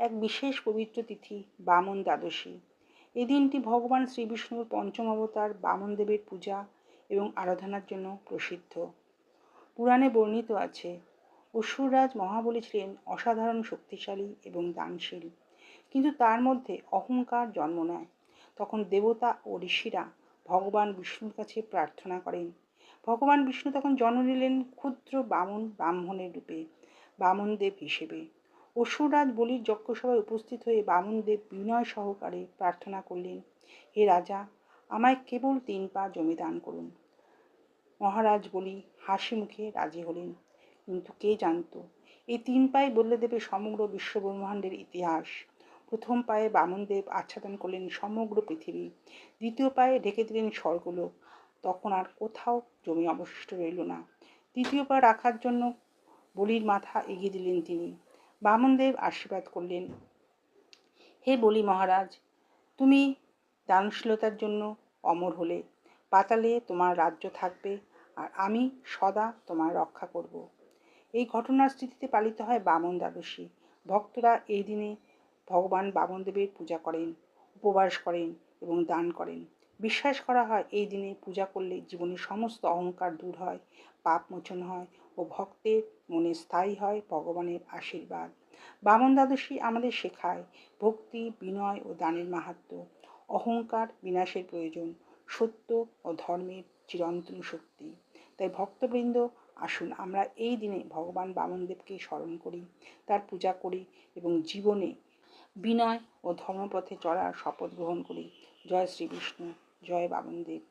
এক বিশেষ পবিত্র তিথি, বামন দ্বাদশী। এই দিনটি ভগবান শ্রীবিষ্ণুর পঞ্চম অবতার বামনদেবের পূজা এবং আরাধনার জন্য প্রসিদ্ধ। পুরাণে বর্ণিত আছে, অসুররাজ মহাবলী ছিলেন অসাধারণ শক্তিশালী এবং দানশীল। কিন্তু তার মধ্যে অহংকার জন্ম নেয়। তখন দেবতা ও ঋষিরা ভগবান বিষ্ণুর কাছে প্রার্থনা করেন। ভগবান বিষ্ণু তখন জন্ম নিলেন ক্ষুদ্র বামন ব্রাহ্মণের রূপে বামনদেব হিসেবে। অসুররাজ বলির যজ্ঞসভায় উপস্থিত হয়ে বামনদেব বিনয় সহকারে প্রার্থনা করলেন, হে রাজা, আমায় কেবল তিন পা জমি দান করুন। মহারাজ বলি, হাসি মুখে রাজি হলেন, কিন্তু কে জানতো? এই তিন পায়ে বললে দেবে সমগ্র বিশ্ব ব্রহ্মাণ্ডের ইতিহাস। প্রথম পায়ে বামনদেব আচ্ছাদন করলেন সমগ্র পৃথিবী, দ্বিতীয় পায়ে ঢেকে দিলেন স্বর্গলোক। তখন আর কোথাও জমি অবশিষ্ট রইল না। তৃতীয় পা রাখার জন্য বলির মাথা এগিয়ে দিলেন তিনি। বামনদেব আশীর্বাদ করলেন। হে বলি মহারাজ, তুমি দানশীলতার জন্য অমর হলে, পাতালে তোমার রাজ্য থাকবে আর আমি সদা তোমার রক্ষা করব। এই ঘটনার স্মৃতিতে পালিত হয় বামন দ্বাদশী। ভক্তরা এই দিনে ভগবান বামনদেবের পূজা করেন, উপবাস করেন এবং দান করেন। বিশ্বাস করা হয়, এই দিনে পূজা করলে জীবনের সমস্ত অহংকার দূর হয়, পাপ মোচন হয় ও ভক্তের মনে স্থায়ী হয় ভগবানের আশীর্বাদ। বামন দ্বাদশী আমাদের শেখায় ভক্তি, বিনয় ও দানের মাহাত্ম। অহংকার বিনাশের প্রয়োজন, সত্য ও ধর্মের চিরন্তন শক্তি। তাই ভক্তবৃন্দ, আসুন আমরা এই দিনে ভগবান বামনদেবকে স্মরণ করি, তার পূজা করি এবং জীবনে বিনয় ও ধর্মপথে চলার শপথ গ্রহণ করি। জয় শ্রীবিষ্ণু জয় বামনদেব